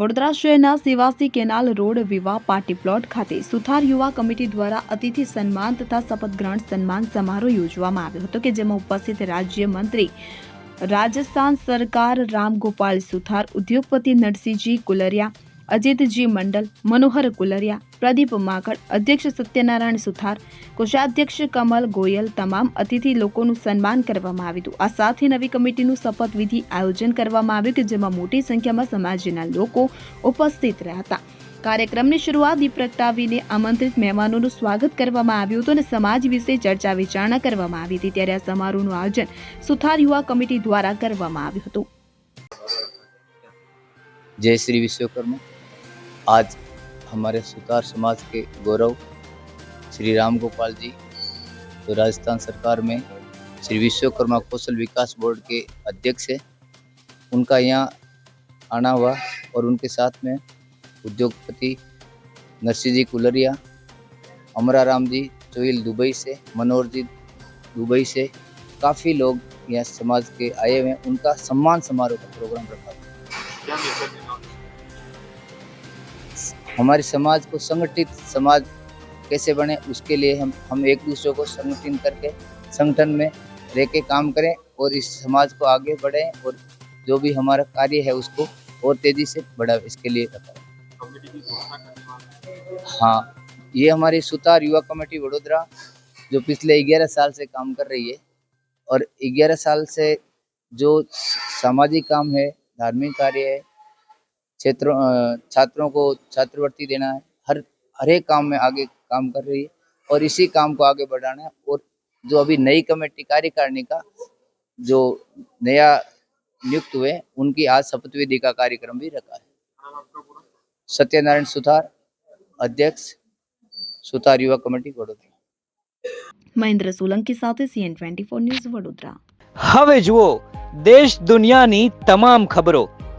વડોદરા શહેરના Sevasi canal road Vivah party plot ખાતે સુથાર યુવા કમિટી દ્વારા અતિથિ સન્માન તથા શપથ ગ્રહણ સન્માન સમારોહ યોજવામાં આવ્યો હતો કે જેમાં ઉપસ્થિત રાજ્ય મંત્રી, રાજસ્થાન સરકાર, રામગોપાલ સુથાર, ઉદ્યોગપતિ નરસિંહજી કુલરિયા અજીતજી મંડલ, મનોહર કુલરિયા, પ્રદીપ માકડ, અધ્યક્ષ સત્યનારાયણ સુથાર, કોષાધ્યક્ષ કમલ ગોયલ તમામ અતિથિ લોકોનું સન્માન કરવામાં આવ્યું હતું. આ સાથે નવી કમિટીનું શપથવિધિ આયોજન કરવામાં આવ્યું કે જેમાં મોટી સંખ્યામાં સમાજના લોકો ઉપસ્થિત રહ્યા હતા કાર્યક્રમની શરૂઆત દીપ પ્રગટાવીને આમંત્રિત મહેમાનોનું સ્વાગત કરવામાં આવ્યું હતું અને સમાજ વિશે ચર્ચા વિચારણા કરવામાં આવી હતી. ત્યારે આ સમારોહનું આયોજન સુથાર યુવા કમિટી દ્વારા કરવામાં આવ્યું હતું. જય શ્રી વિશ્વકર્મા. आज हमारे सुतार समाज के गौरव श्री राम गोपाल जी जो राजस्थान सरकार में श्री विश्वकर्मा कौशल विकास बोर्ड के अध्यक्ष है। उनका यहाँ आना हुआ और उनके साथ में उद्योगपति नरसिंह जी कुलरिया, अमरा राम जी चोइल दुबई से, मनोहर जी दुबई से, काफ़ी लोग यहाँ समाज के आए हुए हैं। उनका सम्मान समारोह का प्रोग्राम रखा हुआ। हमारे समाज को संगठित समाज कैसे बने, उसके लिए हम हम एक दूसरे को संगठन करके, संगठन में रह के काम करें और इस समाज को आगे बढ़ें और जो भी हमारा कार्य है उसको और तेज़ी से बढ़ावे, इसके लिए हाँ ये हमारी सुतार युवा कमेटी वडोदरा, जो पिछले 11 साल से काम कर रही है और 11 साल से जो सामाजिक काम है, धार्मिक कार्य है क्षेत्रों अ, छात्रों को छात्रवृत्ति देना है हर हर एक काम में आगे काम कर रही है और इसी काम को आगे बढ़ाना है और जो अभी नई कमेटी कार्यकारिणी का जो नया नियुक्त हुए उनकी आज शपथ विधि का कार्यक्रम भी रखा है सत्यनारायण सुथार अध्यक्ष सुथार युवा कमेटी वडोदरा મહેન્દ્ર સોલંકી સાથે CN twenty four news Vadodara હવે જુઓ દેશ દુનિયાની તમામ ખબરો